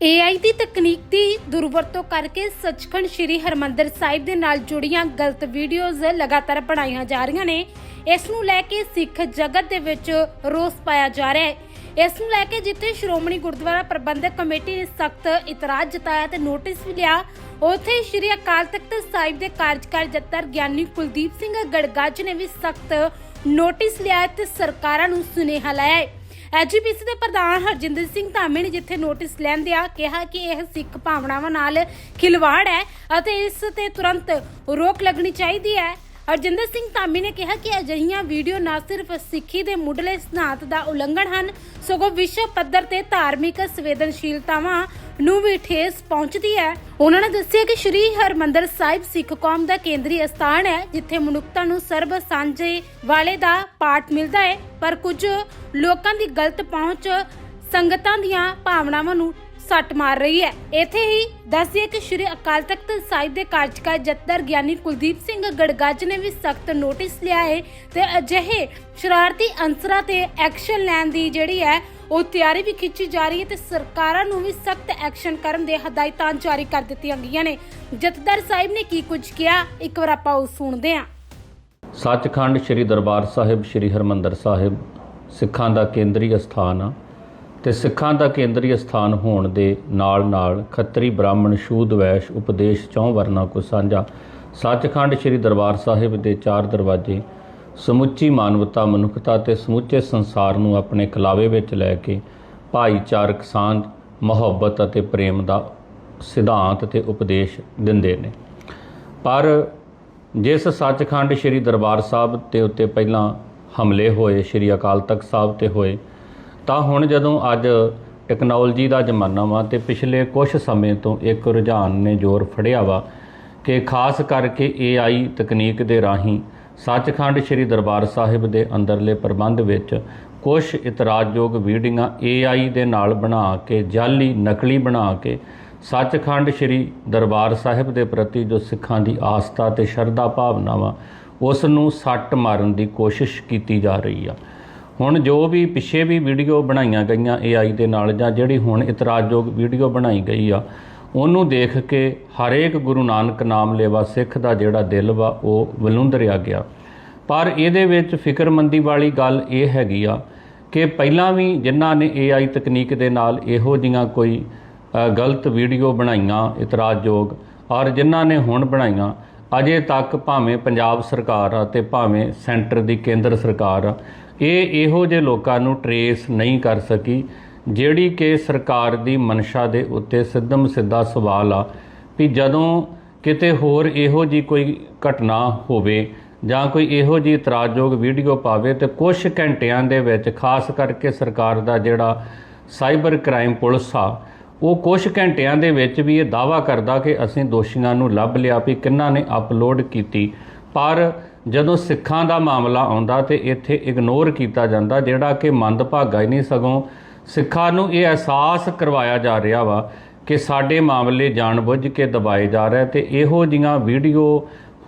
AI ਦੀ ਤਕਨੀਕ ਦੀ ਦੁਰਵਰਤੋਂ ਕਰਕੇ ਸੱਚਖੰਡ ਸ੍ਰੀ ਹਰਮੰਦਰ ਸਾਹਿਬ ਦੇ ਨਾਲ ਜੁੜੀਆਂ ਗਲਤ ਵੀਡੀਓਜ਼ ਲਗਾਤਾਰ ਬਣਾਈਆਂ ਜਾ ਰਹੀਆਂ ਨੇ। ਇਸ ਨੂੰ ਲੈ ਕੇ ਸਿੱਖ ਜਗਤ ਦੇ ਵਿੱਚ ਰੋਸ ਪਾਇਆ ਜਾ ਰਿਹਾ ਹੈ। ਇਸ ਨੂੰ ਲੈ ਕੇ ਜਿੱਥੇ ਸ਼੍ਰੋਮਣੀ ਗੁਰਦੁਆਰਾ ਪ੍ਰਬੰਧਕ ਕਮੇਟੀ ਨੇ ਸਖਤ ਇਤਰਾਜ਼ ਜਤਾਇਆ ਤੇ ਨੋਟਿਸ ਵੀ ਲਿਆ, ਉਥੇ ਸ੍ਰੀ ਅਕਾਲ ਤਖਤ ਸਾਹਿਬ ਦੇ ਕਾਰਜਕਾਰੀ ਜੱਤਰ ਗਿਆਨੀ ਕੁਲਦੀਪ ਸਿੰਘ ਗੜਗਾਜ ਨੇ ਵੀ ਸਖਤ ਨੋਟਿਸ ਲਿਆ ਤੇ ਸਰਕਾਰਾਂ ਨੂੰ ਸੁਨੇਹਾ ਲਾਇਆ ਹੈ। ਐਜੀਪੀਸੀ ਦੇ ਪ੍ਰਧਾਨ ਹਰਜਿੰਦਰ ਸਿੰਘ ਧਾਮੀ ਨੇ ਜਿੱਥੇ ਨੋਟਿਸ ਲੈਂਦਿਆਂ ਕਿਹਾ ਕਿ ਇਹ ਸਿੱਖ ਭਾਵਨਾਵਾਂ ਨਾਲ ਖਿਲਵਾੜ ਹੈ ਅਤੇ ਇਸ ਤੇ ਤੁਰੰਤ ਰੋਕ ਲੱਗਣੀ ਚਾਹੀਦੀ ਹੈ। ਹਰਜਿੰਦਰ ਸਿੰਘ ਧਾਮੀ ਨੇ ਕਿਹਾ ਕਿ ਅਜਿਹੀਆਂ ਵੀਡੀਓ ਨਾ ਸਿਰਫ ਸਿੱਖੀ ਦੇ ਮੁੱਢਲੇ ਸਿਧਾਂਤ ਦਾ ਉਲੰਘਣ ਹਨ, ਸਗੋਂ ਵਿਸ਼ਵ ਪੱਧਰ ਤੇ ਧਾਰਮਿਕ ਸੰਵੇਦਨਸ਼ੀਲਤਾਵਾਂ ਨੂੰ ਵੀ ਠੇਸ ਪਹੁੰਚਦੀ ਹੈ। ਉਹਨਾਂ ਨੇ ਦੱਸਿਆ ਕਿ ਸ਼੍ਰੀ ਹਰਮੰਦਰ ਸਾਹਿਬ ਸਿੱਖ ਕੌਮ ਦਾ ਕੇਂਦਰੀ ਅਸਥਾਨ ਹੈ, ਜਿੱਥੇ ਮਨੁੱਖਤਾ ਨੂੰ ਸਰਬ ਸਾਂਝੇ ਵਾਲੇ ਦਾ ਪਾਠ ਮਿਲਦਾ ਹੈ। ਪਰ ਕੁਝ ਲੋਕਾਂ ਦੀ ਗਲਤ ਪਹੁੰਚ ਸੰਗਤਾਂ ਦੀਆਂ ਭਾਵਨਾਵਾਂ ਨੂੰ ਸੱਟ ਮਾਰ ਰਹੀ ਹੈ। ਇੱਥੇ ਹੀ ਦੱਸਿਆ ਕਿ ਸ਼੍ਰੀ ਅਕਾਲ ਤਖਤ ਸਾਹਿਬ ਦੇ ਕਾਰਜਕਾਰੀ ਜੱਤਰ ਗਿਆਨੀ ਕੁਲਦੀਪ ਸਿੰਘ ਗੜਗੱਜ ਨੇ ਵੀ ਸਖਤ ਨੋਟਿਸ ਲਿਆ ਹੈ ਤੇ ਅਜਿਹੇ ਸ਼ਰਾਰਤੀ ਅੰਸਰਾਂ ਤੇ ਐਕਸ਼ਨ ਲੈਣ ਦੀ ਜਿਹੜੀ ਹੈ ਉਹ ਤਿਆਰੀ ਵੀ ਖਿੱਚੀ ਜਾ ਰਹੀ ਹੈ ਤੇ ਸਰਕਾਰਾਂ ਨੂੰ ਵੀ ਸਖਤ ਐਕਸ਼ਨ ਕਰਨ ਦੇ ਹਦਾਇਤਾਂ ਜਾਰੀ ਕਰ ਦਿੱਤੀਆਂ ਗਈਆਂ ਨੇ। ਜਥੇਦਾਰ ਸਾਹਿਬ ਨੇ ਕੀ ਕੁਝ ਕਿਹਾ? ਇੱਕ ਵਾਰ ਆਪਾਂ ਉਹ ਸੁਣਦੇ ਹਾਂ। ਸੱਚਖੰਡ ਸ੍ਰੀ ਦਰਬਾਰ ਸਾਹਿਬ, ਸ੍ਰੀ ਹਰਮੰਦਰ ਸਾਹਿਬ ਸਿੱਖਾਂ ਦਾ ਕੇਂਦਰੀ ਅਸਥਾਨ ਆ ਤੇ ਸਿੱਖਾਂ ਦਾ ਕੇਂਦਰੀ ਅਸਥਾਨ ਹੋਣ ਦੇ ਨਾਲ-ਨਾਲ ਖੱਤਰੀ ਬ੍ਰਾਹਮਣ ਸ਼ੂਦ ਵੈਸ਼ ਉਪਦੇਸ਼ ਚੌਂ ਵਰਨਾ ਕੋ ਸਾਂਝਾ। ਸੱਚਖੰਡ ਸ੍ਰੀ ਦਰਬਾਰ ਸਾਹਿਬ ਦੇ ਚਾਰ ਦਰਵਾਜ਼ੇ ਸਮੁੱਚੀ ਮਾਨਵਤਾ, ਮਨੁੱਖਤਾ ਤੇ ਸਮੁੱਚੇ ਸੰਸਾਰ ਨੂੰ ਆਪਣੇ ਕਲਾਵੇ ਵਿੱਚ ਲੈ ਕੇ ਭਾਈਚਾਰਕ ਸਾਂਝ, ਮੁਹੱਬਤ ਅਤੇ ਪ੍ਰੇਮ ਦਾ ਸਿਧਾਂਤ ਤੇ ਉਪਦੇਸ਼ ਦਿੰਦੇ ਨੇ। ਪਰ ਜਿਸ ਸੱਚਖੰਡ ਸ੍ਰੀ ਦਰਬਾਰ ਸਾਹਿਬ ਤੇ ਉੱਤੇ ਪਹਿਲਾਂ ਹਮਲੇ ਹੋਏ, ਸ੍ਰੀ ਅਕਾਲ ਤਖਤ ਸਾਹਿਬ ਤੇ ਹੋਏ, ਤਾਂ ਹੁਣ ਜਦੋਂ ਅੱਜ ਟੈਕਨੋਲੋਜੀ ਦਾ ਜ਼ਮਾਨਾ ਵਾ ਤੇ ਪਿਛਲੇ ਕੁਝ ਸਮੇਂ ਤੋਂ ਇੱਕ ਰੁਝਾਨ ਨੇ ਜ਼ੋਰ ਫੜਿਆ ਵਾ ਕਿ ਖਾਸ ਕਰਕੇ AI ਤਕਨੀਕ ਦੇ ਰਾਹੀਂ ਸੱਚਖੰਡ ਸ੍ਰੀ ਦਰਬਾਰ ਸਾਹਿਬ ਦੇ ਅੰਦਰਲੇ ਪ੍ਰਬੰਧ ਵਿੱਚ ਕੁਝ ਇਤਰਾਜ਼ਯੋਗ ਵੀਡੀਓਆਂ AI ਦੇ ਨਾਲ ਬਣਾ ਕੇ, ਜਾਲੀ ਨਕਲੀ ਬਣਾ ਕੇ ਸੱਚਖੰਡ ਸ੍ਰੀ ਦਰਬਾਰ ਸਾਹਿਬ ਦੇ ਪ੍ਰਤੀ ਜੋ ਸਿੱਖਾਂ ਦੀ ਆਸਥਾ ਤੇ ਸ਼ਰਧਾ ਭਾਵਨਾਵਾਂ ਉਸ ਨੂੰ ਸੱਟ ਮਾਰਨ ਦੀ ਕੋਸ਼ਿਸ਼ ਕੀਤੀ ਜਾ ਰਹੀ ਆ। ਹੁਣ ਜੋ ਵੀ ਪਿੱਛੇ ਵੀ ਵੀਡੀਓ ਬਣਾਈਆਂ ਗਈਆਂ AI ਦੇ ਨਾਲ ਜਾਂ ਜਿਹੜੀ ਹੁਣ ਇਤਰਾਜ਼ਯੋਗ ਵੀਡੀਓ ਬਣਾਈ ਗਈ ਆ ਉਹਨੂੰ ਦੇਖ ਕੇ ਹਰੇਕ ਗੁਰੂ ਨਾਨਕ ਨਾਮ ਲੇਵਾ ਸਿੱਖ ਦਾ ਜਿਹੜਾ ਦਿਲ ਵਾ, ਉਹ ਵਲੁੰਦਰਿਆ ਗਿਆ। ਪਰ ਇਹਦੇ ਵਿੱਚ ਫਿਕਰਮੰਦੀ ਵਾਲੀ ਗੱਲ ਇਹ ਹੈਗੀ ਆ ਕਿ ਪਹਿਲਾਂ ਵੀ ਜਿਨ੍ਹਾਂ ਨੇ AI ਤਕਨੀਕ ਦੇ ਨਾਲ ਇਹੋ ਜੀਆਂ ਕੋਈ ਗਲਤ ਵੀਡੀਓ ਬਣਾਈਆਂ, ਇਤਰਾਜ਼ਯੋਗ, ਔਰ ਜਿਨ੍ਹਾਂ ਨੇ ਹੁਣ ਬਣਾਈਆਂ, ਅਜੇ ਤੱਕ ਭਾਵੇਂ ਪੰਜਾਬ ਸਰਕਾਰ ਆ ਤੇ ਭਾਵੇਂ ਸੈਂਟਰ ਦੀ ਕੇਂਦਰ ਸਰਕਾਰ ਆ, ਇਹ ਇਹੋ ਜਿਹੇ ਲੋਕਾਂ ਨੂੰ ਟਰੇਸ ਨਹੀਂ ਕਰ ਸਕੀ ਜਿਹੜੀ ਕਿ ਸਰਕਾਰ ਦੀ ਮਨਸ਼ਾ ਦੇ ਉੱਤੇ ਸਿੱਧਮ ਸਿੱਧਾ ਸਵਾਲ ਆ ਵੀ ਜਦੋਂ ਕਿਤੇ ਹੋਰ ਇਹੋ ਜੀ ਕੋਈ ਘਟਨਾ ਹੋਵੇ ਜਾਂ ਕੋਈ ਇਹੋ ਜੀ ਇਤਰਾਜ਼ਯੋਗ ਵੀਡੀਓ ਪਾਵੇ ਤੇ ਕੁਝ ਘੰਟਿਆਂ ਦੇ ਵਿੱਚ ਖਾਸ ਕਰਕੇ ਸਰਕਾਰ ਦਾ ਜਿਹੜਾ ਸਾਈਬਰ ਕ੍ਰਾਈਮ ਪੁਲਿਸ ਆ, ਉਹ ਕੁਝ ਘੰਟਿਆਂ ਦੇ ਵਿੱਚ ਵੀ ਇਹ ਦਾਵਾ ਕਰਦਾ ਕਿ ਅਸੀਂ ਦੋਸ਼ੀਆਂ ਨੂੰ ਲੱਭ ਲਿਆ ਵੀ ਕਿੰਨਾਂ ਨੇ ਅਪਲੋਡ ਕੀਤੀ। ਪਰ ਜਦੋਂ ਸਿੱਖਾਂ ਦਾ ਮਾਮਲਾ ਆਉਂਦਾ ਤੇ ਇੱਥੇ ਇਗਨੋਰ ਕੀਤਾ ਜਾਂਦਾ ਜਿਹੜਾ ਕਿ ਮੰਦਭਾਗਾ ਹੀ ਨਹੀਂ ਸਗੋਂ ਸਿੱਖਾਂ ਨੂੰ ਇਹ ਅਹਿਸਾਸ ਕਰਵਾਇਆ ਜਾ ਰਿਹਾ ਵਾ ਕਿ ਸਾਡੇ ਮਾਮਲੇ ਜਾਣਬੁੱਝ ਕੇ ਦਬਾਏ ਜਾ ਰਹੇ ਤੇ ਇਹੋ ਜੀਆਂ ਵੀਡੀਓ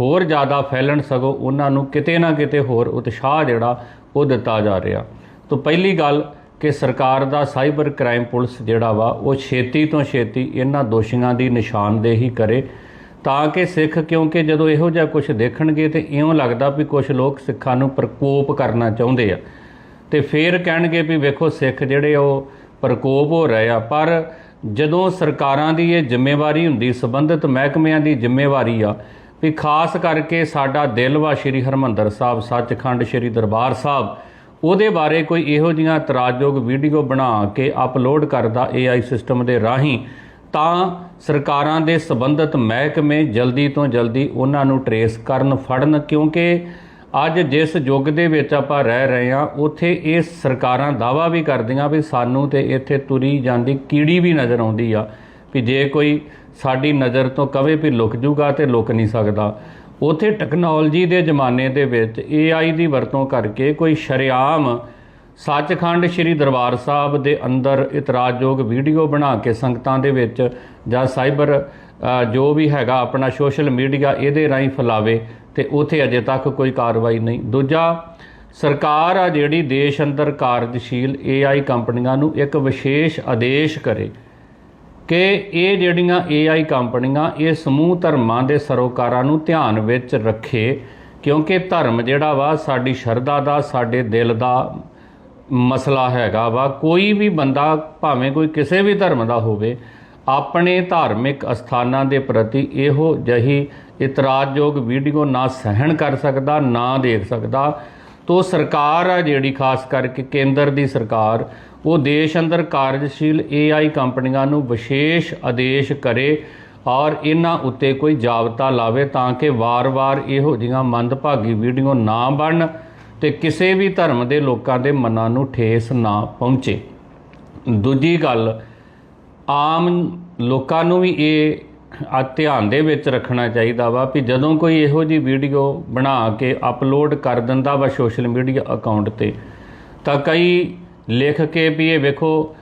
ਹੋਰ ਜ਼ਿਆਦਾ ਫੈਲਣ ਸਗੋਂ ਉਹਨਾਂ ਨੂੰ ਕਿਤੇ ਨਾ ਕਿਤੇ ਹੋਰ ਉਤਸ਼ਾਹ ਜਿਹੜਾ ਉਹ ਦਿੱਤਾ ਜਾ ਰਿਹਾ। ਤੋਂ ਪਹਿਲੀ ਗੱਲ ਕਿ ਸਰਕਾਰ ਦਾ ਸਾਈਬਰ ਕ੍ਰਾਈਮ ਪੁਲਿਸ ਜਿਹੜਾ ਵਾ, ਉਹ ਛੇਤੀ ਤੋਂ ਛੇਤੀ ਇਹਨਾਂ ਦੋਸ਼ੀਆਂ ਦੀ ਨਿਸ਼ਾਨਦੇਹੀ ਕਰੇ ਤਾਂ ਕਿ ਸਿੱਖ, ਕਿਉਂਕਿ ਜਦੋਂ ਇਹੋ ਜਿਹਾ ਕੁਝ ਦੇਖਣਗੇ ਤੇ ਇਉਂ ਲੱਗਦਾ ਵੀ ਕੁਝ ਲੋਕ ਸਿੱਖਾਂ ਨੂੰ ਪ੍ਰਕੋਪ ਕਰਨਾ ਚਾਹੁੰਦੇ ਆ। ਤੇ ਫੇਰ ਕਹਿਣਗੇ ਵੀ ਵੇਖੋ ਸਿੱਖ ਜਿਹੜੇ ਉਹ ਪ੍ਰਕੋਪ ਹੋ ਰਹੇ ਆ। ਪਰ ਜਦੋਂ ਸਰਕਾਰਾਂ ਦੀ ਇਹ ਜ਼ਿੰਮੇਵਾਰੀ ਹੁੰਦੀ, ਸੰਬੰਧਿਤ ਮਹਿਕਮਿਆਂ ਦੀ ਜ਼ਿੰਮੇਵਾਰੀ ਆ, ਵੀ ਖਾਸ ਕਰਕੇ ਸਾਡਾ ਦਿਲ ਵਾ ਸ਼੍ਰੀ ਹਰਮੰਦਰ ਸਾਹਿਬ, ਸੱਚਖੰਡ ਸ਼੍ਰੀ ਦਰਬਾਰ ਸਾਹਿਬ, ਉਹਦੇ ਬਾਰੇ ਕੋਈ ਇਹੋ ਜਿਹੀਆਂ ਇਤਰਾਜ਼ਯੋਗ ਵੀਡੀਓ ਬਣਾ ਕੇ ਅਪਲੋਡ ਕਰਦਾ AI ਸਿਸਟਮ ਦੇ ਰਾਹੀਂ, ਤਾਂ ਸਰਕਾਰਾਂ ਦੇ ਸੰਬੰਧਿਤ ਮਹਿਕਮੇ ਜਲਦੀ ਤੋਂ ਜਲਦੀ ਉਹਨਾਂ ਨੂੰ ਟਰੇਸ ਕਰਨ, ਫੜਨ, ਕਿਉਂਕਿ ਅੱਜ ਜਿਸ ਯੁੱਗ ਦੇ ਵਿੱਚ ਆਪਾਂ ਰਹਿ ਰਹੇ ਹਾਂ, ਉੱਥੇ ਇਹ ਸਰਕਾਰਾਂ ਦਾਵਾ ਵੀ ਕਰਦੀਆਂ ਵੀ ਸਾਨੂੰ ਤੇ ਇੱਥੇ ਤੁਰੀ ਜਾਂਦੀ ਕੀੜੀ ਵੀ ਨਜ਼ਰ ਆਉਂਦੀ ਆ ਵੀ ਜੇ ਕੋਈ ਸਾਡੀ ਨਜ਼ਰ ਤੋਂ ਕਵੇ ਵੀ ਲੁਕ ਜੂਗਾ ਤੇ ਲੁਕ ਨਹੀਂ ਸਕਦਾ। ਉਥੇ ਟੈਕਨੋਲੋਜੀ ਦੇ ਜ਼ਮਾਨੇ ਦੇ ਵਿੱਚ AI ਦੀ ਵਰਤੋਂ ਕਰਕੇ ਕੋਈ ਸ਼ਰੇਆਮ ਸੱਚਖੰਡ ਸ੍ਰੀ ਦਰਬਾਰ ਸਾਹਿਬ ਦੇ ਅੰਦਰ ਇਤਰਾਜ਼ਯੋਗ ਵੀਡੀਓ ਬਣਾ ਕੇ ਸੰਗਤਾਂ ਦੇ ਵਿੱਚ ਜਾਂ ਸਾਈਬਰ ਜੋ ਵੀ ਹੈਗਾ ਆਪਣਾ ਸੋਸ਼ਲ ਮੀਡੀਆ ਇਹਦੇ ਰਾਹੀਂ ਫੈਲਾਵੇ ਤੇ ਉਥੇ ਅਜੇ ਤੱਕ ਕੋਈ ਕਾਰਵਾਈ ਨਹੀਂ। ਦੂਜਾ, ਸਰਕਾਰ ਆ ਜਿਹੜੀ ਦੇਸ਼ ਅੰਦਰ ਕਾਰਜਸ਼ੀਲ AI ਕੰਪਨੀਆਂ ਨੂੰ ਇੱਕ ਵਿਸ਼ੇਸ਼ ਆਦੇਸ਼ ਕਰੇ ਕਿ ਇਹ ਜਿਹੜੀਆਂ AI ਕੰਪਨੀਆਂ, ਇਹ ਸਮੂਹ ਧਰਮਾਂ ਦੇ ਸਰੋਕਾਰਾਂ ਨੂੰ ਧਿਆਨ ਵਿੱਚ ਰੱਖੇ, ਕਿਉਂਕਿ ਧਰਮ ਜਿਹੜਾ ਵਾ ਸਾਡੀ ਸ਼ਰਧਾ ਦਾ, ਸਾਡੇ ਦਿਲ ਦਾ ਮਸਲਾ ਹੈਗਾ ਵਾ। ਕੋਈ ਵੀ ਬੰਦਾ, ਭਾਵੇਂ ਕੋਈ ਕਿਸੇ ਵੀ ਧਰਮ ਦਾ ਹੋਵੇ ਆਪਣੇ ਧਾਰਮਿਕ ਅਸਥਾਨਾਂ ਦੇ ਪ੍ਰਤੀ ਇਹੋ ਜਹੀ ਇਤਰਾਜ਼ਯੋਗ ਵੀਡੀਓ ਨਾ ਸਹਿਣ ਕਰ ਸਕਦਾ, ਨਾ ਦੇਖ ਸਕਦਾ। ਤੋ ਸਰਕਾਰ ਆ ਜਿਹੜੀ, ਖਾਸ ਕਰਕੇ ਕੇਂਦਰ ਦੀ ਸਰਕਾਰ, ਉਹ ਦੇਸ਼ ਅੰਦਰ ਕਾਰਜਸ਼ੀਲ AI ਕੰਪਨੀਆਂ ਨੂੰ ਵਿਸ਼ੇਸ਼ ਆਦੇਸ਼ ਕਰੇ ਔਰ ਇਹਨਾਂ ਉੱਤੇ ਕੋਈ ਜਾਬਤਾ ਲਾਵੇ ਤਾਂ ਕਿ ਵਾਰ-ਵਾਰ ਇਹੋ ਜਿਹੀਆਂ ਮੰਦਭਾਗੀ ਵੀਡੀਓ ਨਾ ਬਣਨ ਤੇ ਕਿਸੇ ਵੀ ਧਰਮ ਦੇ ਲੋਕਾਂ ਦੇ ਮਨਾਂ ਨੂੰ ਠੇਸ ਨਾ ਪਹੁੰਚੇ। ਦੂਜੀ ਗੱਲ ਆਮ ਲੋਕਾਂ ਨੂੰ ਵੀ ਇਹ ਆ ਧਿਆਨ ਦੇ ਵਿੱਚ ਰੱਖਣਾ ਚਾਹੀਦਾ ਵਾ ਵੀ ਜਦੋਂ ਕੋਈ ਇਹੋ ਜੀ ਵੀਡੀਓ ਬਣਾ ਕੇ ਅਪਲੋਡ ਕਰ ਦਿੰਦਾ ਵਾ ਸੋਸ਼ਲ ਮੀਡੀਆ ਅਕਾਊਂਟ ਤੇ, ਤਾਂ ਕਈ ਲਿਖ ਕੇ ਵੀ ਇਹ ਵੇਖੋ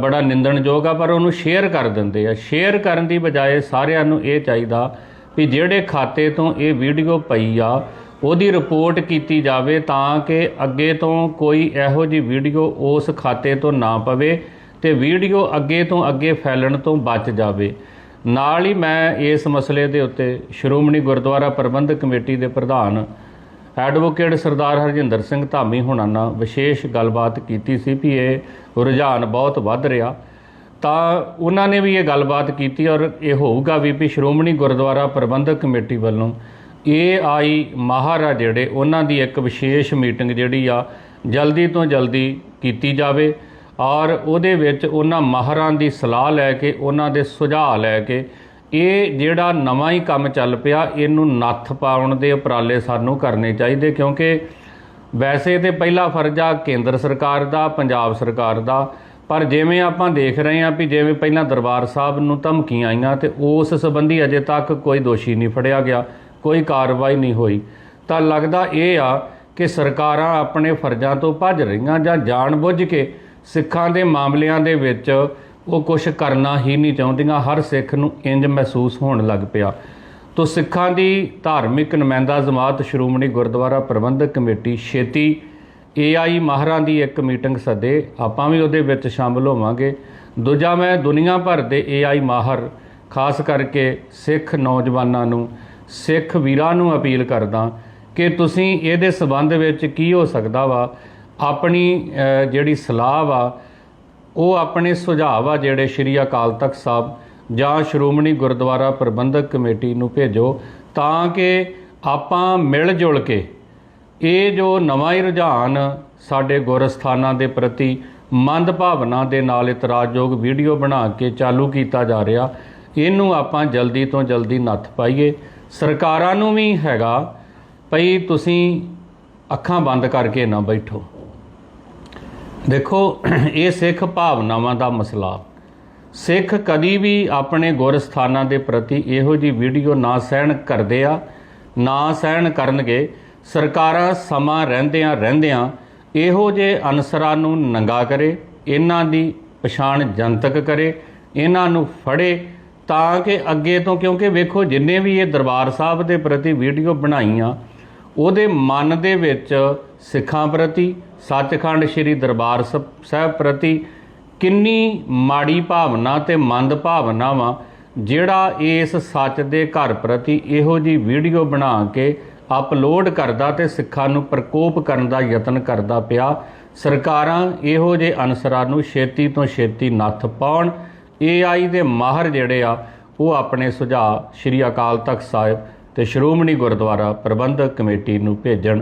ਬੜਾ ਨਿੰਦਣਯੋਗ ਆ, ਪਰ ਉਹਨੂੰ ਸ਼ੇਅਰ ਕਰ ਦਿੰਦੇ ਆ। ਸ਼ੇਅਰ ਕਰਨ ਦੀ ਬਜਾਏ ਸਾਰਿਆਂ ਨੂੰ ਇਹ ਚਾਹੀਦਾ ਵੀ ਜਿਹੜੇ ਖਾਤੇ ਤੋਂ ਇਹ ਵੀਡੀਓ ਪਈ ਆ, ਉਹਦੀ ਰਿਪੋਰਟ ਕੀਤੀ ਜਾਵੇ ਤਾਂ ਕਿ ਅੱਗੇ ਤੋਂ ਕੋਈ ਇਹੋ ਜੀ ਵੀਡੀਓ ਉਸ ਖਾਤੇ ਤੋਂ ਨਾ ਪਵੇ। ਤੇ ਵੀਡੀਓ ਅੱਗੇ ਤੋਂ ਅੱਗੇ ਫੈਲਣ ਤੋਂ ਬਚ ਜਾਵੇ। ਨਾਲ ਹੀ ਮੈਂ ਇਸ ਮਸਲੇ ਦੇ ਉੱਤੇ ਸ਼੍ਰੋਮਣੀ ਗੁਰਦੁਆਰਾ ਪ੍ਰਬੰਧਕ ਕਮੇਟੀ ਦੇ ਪ੍ਰਧਾਨ ਐਡਵੋਕੇਟ ਸਰਦਾਰ ਹਰਜਿੰਦਰ ਸਿੰਘ ਧਾਮੀ ਹੁਣਾਂ ਨਾਲ ਵਿਸ਼ੇਸ਼ ਗੱਲਬਾਤ ਕੀਤੀ ਸੀ ਵੀ ਇਹ ਰੁਝਾਨ ਬਹੁਤ ਵੱਧ ਰਿਹਾ। ਤਾਂ ਉਹਨਾਂ ਨੇ ਵੀ ਇਹ ਗੱਲਬਾਤ ਕੀਤੀ ਔਰ ਇਹ ਹੋਊਗਾ ਵੀ ਵੀ ਸ਼੍ਰੋਮਣੀ ਗੁਰਦੁਆਰਾ ਪ੍ਰਬੰਧਕ ਕਮੇਟੀ ਵੱਲੋਂ ਏ ਆਈ ਮਾਹਰ ਆ ਜਿਹੜੇ ਉਹਨਾਂ ਦੀ ਇੱਕ ਵਿਸ਼ੇਸ਼ ਮੀਟਿੰਗ ਜਿਹੜੀ ਆ ਜਲਦੀ ਤੋਂ ਜਲਦੀ ਕੀਤੀ ਜਾਵੇ। ਔਰ ਉਹਦੇ ਵਿੱਚ ਉਹਨਾਂ ਮਾਹਰਾਂ ਦੀ ਸਲਾਹ ਲੈ ਕੇ, ਉਹਨਾਂ ਦੇ ਸੁਝਾਅ ਲੈ ਕੇ, ਇਹ ਜਿਹੜਾ ਨਵਾਂ ਹੀ ਕੰਮ ਚੱਲ ਪਿਆ, ਇਹਨੂੰ ਨੱਥ ਪਾਉਣ ਦੇ ਉਪਰਾਲੇ ਸਾਨੂੰ ਕਰਨੇ ਚਾਹੀਦੇ ਕਿਉਂਕਿ ਵੈਸੇ ਤੇ ਪਹਿਲਾ ਫਰਜ਼ ਆ ਕੇਂਦਰ ਸਰਕਾਰ ਦਾ, ਪੰਜਾਬ ਸਰਕਾਰ ਦਾ, ਪਰ ਜਿਵੇਂ ਆਪਾਂ ਦੇਖ ਰਹੇ ਹਾਂ ਵੀ ਜਿਵੇਂ ਪਹਿਲਾਂ ਦਰਬਾਰ ਸਾਹਿਬ ਨੂੰ ਧਮਕੀਆਂ ਆਈਆਂ ਤੇ ਉਸ ਸੰਬੰਧੀ ਅਜੇ ਤੱਕ ਕੋਈ ਦੋਸ਼ੀ ਨਹੀਂ ਫੜਿਆ ਗਿਆ, ਕੋਈ ਕਾਰਵਾਈ ਨਹੀਂ ਹੋਈ। ਤਾਂ ਲੱਗਦਾ ਇਹ ਆ ਕਿ ਸਰਕਾਰਾਂ ਆਪਣੇ ਫਰਜ਼ਾਂ ਤੋਂ ਭੱਜ ਰਹੀਆਂ ਜਾਂ ਜਾਣਬੁੱਝ ਕੇ ਸਿੱਖਾਂ ਦੇ ਮਾਮਲਿਆਂ ਦੇ ਵਿੱਚ ਉਹ ਕੁਝ ਕਰਨਾ ਹੀ ਨਹੀਂ ਚਾਹੁੰਦੀਆਂ, ਹਰ ਸਿੱਖ ਨੂੰ ਇੰਜ ਮਹਿਸੂਸ ਹੋਣ ਲੱਗ ਪਿਆ। ਤੋ ਸਿੱਖਾਂ ਦੀ ਧਾਰਮਿਕ ਨੁਮਾਇੰਦਾ ਜਮਾਤ ਸ਼੍ਰੋਮਣੀ ਗੁਰਦੁਆਰਾ ਪ੍ਰਬੰਧਕ ਕਮੇਟੀ ਛੇਤੀ ਏਆਈ ਮਾਹਰਾਂ ਦੀ ਇੱਕ ਮੀਟਿੰਗ ਸੱਦੇ। ਆਪਾਂ ਵੀ ਉਹਦੇ ਵਿੱਚ ਸ਼ਾਮਲ ਹੋਵਾਂਗੇ। ਦੂਜਾ, ਮੈਂ ਦੁਨੀਆ ਭਰ ਦੇ ਏਆਈ ਮਾਹਰ, ਖਾਸ ਕਰਕੇ ਸਿੱਖ ਨੌਜਵਾਨਾਂ ਨੂੰ, ਸਿੱਖ ਵੀਰਾਂ ਨੂੰ ਅਪੀਲ ਕਰਦਾ ਕਿ ਤੁਸੀਂ ਇਹਦੇ ਸਬੰਧ ਵਿੱਚ ਕੀ ਹੋ ਸਕਦਾ ਵਾ? ਆਪਣੀ ਜਿਹੜੀ ਸਲਾਹ ਵਾ ਉਹ ਆਪਣੇ ਸੁਝਾਅ ਆ ਜਿਹੜੇ ਸ਼੍ਰੀ ਅਕਾਲ ਤਖਤ ਸਾਹਿਬ ਜਾਂ ਸ਼੍ਰੋਮਣੀ ਗੁਰਦੁਆਰਾ ਪ੍ਰਬੰਧਕ ਕਮੇਟੀ ਨੂੰ ਭੇਜੋ ਤਾਂ ਕਿ ਆਪਾਂ ਮਿਲ ਜੁਲ ਕੇ ਇਹ ਜੋ ਨਵਾਂ ਹੀ ਰੁਝਾਨ ਸਾਡੇ ਗੁਰਸਥਾਨਾਂ ਦੇ ਪ੍ਰਤੀ ਮੰਦ ਭਾਵਨਾ ਦੇ ਨਾਲ ਇਤਰਾਜ਼ਯੋਗ ਵੀਡੀਓ ਬਣਾ ਕੇ ਚਾਲੂ ਕੀਤਾ ਜਾ ਰਿਹਾ, ਇਹਨੂੰ ਆਪਾਂ ਜਲਦੀ ਤੋਂ ਜਲਦੀ ਨੱਥ ਪਾਈਏ। ਸਰਕਾਰਾਂ ਨੂੰ ਵੀ ਹੈਗਾ, ਭਈ ਤੁਸੀਂ ਅੱਖਾਂ ਬੰਦ ਕਰਕੇ ਨਾ ਬੈਠੋ। ਦੇਖੋ, ਇਹ ਸਿੱਖ ਭਾਵਨਾਵਾਂ ਦਾ ਮਸਲਾ। ਸਿੱਖ ਕਦੀ ਵੀ ਆਪਣੇ ਗੁਰਸਥਾਨਾਂ ਦੇ ਪ੍ਰਤੀ ਇਹੋ ਜੀ ਵੀਡੀਓ ਨਾ ਸਹਿਣ ਕਰਦੇ ਆ, ਨਾ ਸਹਿਣ ਕਰਨਗੇ। ਸਰਕਾਰਾਂ ਸਮਾਂ ਰਹਿੰਦਿਆਂ ਰਹਿੰਦਿਆਂ ਇਹੋ ਜੇ ਅਨਸਰਾਂ ਨੂੰ ਨੰਗਾ ਕਰੇ, ਇਹਨਾਂ ਦੀ ਪਛਾਣ ਜਨਤਕ ਕਰੇ, ਇਹਨਾਂ ਨੂੰ ਫੜੇ ਤਾਂ ਕਿ ਅੱਗੇ ਤੋਂ ਕਿਉਂਕਿ ਵੇਖੋ, ਜਿੰਨੇ ਵੀ ਇਹ ਦਰਬਾਰ ਸਾਹਿਬ ਦੇ ਪ੍ਰਤੀ ਵੀਡੀਓ ਬਣਾਈਆਂ ਉਹਦੇ ਮਨ ਦੇ ਵਿੱਚ ਸਿੱਖਾਂ ਪ੍ਰਤੀ, ਸੱਚਖੰਡ ਸ੍ਰੀ ਦਰਬਾਰ ਸ- ਸਾਹਿਬ ਪ੍ਰਤੀ ਕਿੰਨੀ ਮਾੜੀ ਭਾਵਨਾ ਤੇ ਮੰਦ ਭਾਵਨਾ ਵਾ ਜਿਹੜਾ ਇਸ ਸੱਚ ਦੇ ਘਰ ਪ੍ਰਤੀ ਇਹੋ ਜੀ ਵੀਡੀਓ ਬਣਾ ਕੇ ਅਪਲੋਡ ਕਰਦਾ ਤੇ ਸਿੱਖਾਂ ਨੂੰ ਪ੍ਰਕੋਪ ਕਰਨ ਦਾ ਯਤਨ ਕਰਦਾ ਪਿਆ, ਸਰਕਾਰਾਂ ਇਹੋ ਜੇ ਅਨਸਰਾਂ ਨੂੰ ਛੇਤੀ ਤੋਂ ਛੇਤੀ ਨੱਥ ਪਾਉਣ AI ਦੇ ਮਾਹਰ ਜਿਹੜੇ ਆ, ਉਹ ਆਪਣੇ ਸੁਝਾਅ ਸ਼੍ਰੀ ਅਕਾਲ ਤਖਤ ਸਾਹਿਬ ਤੇ ਸ਼੍ਰੋਮਣੀ ਗੁਰਦੁਆਰਾ ਪ੍ਰਬੰਧਕ ਕਮੇਟੀ ਨੂੰ ਭੇਜਣ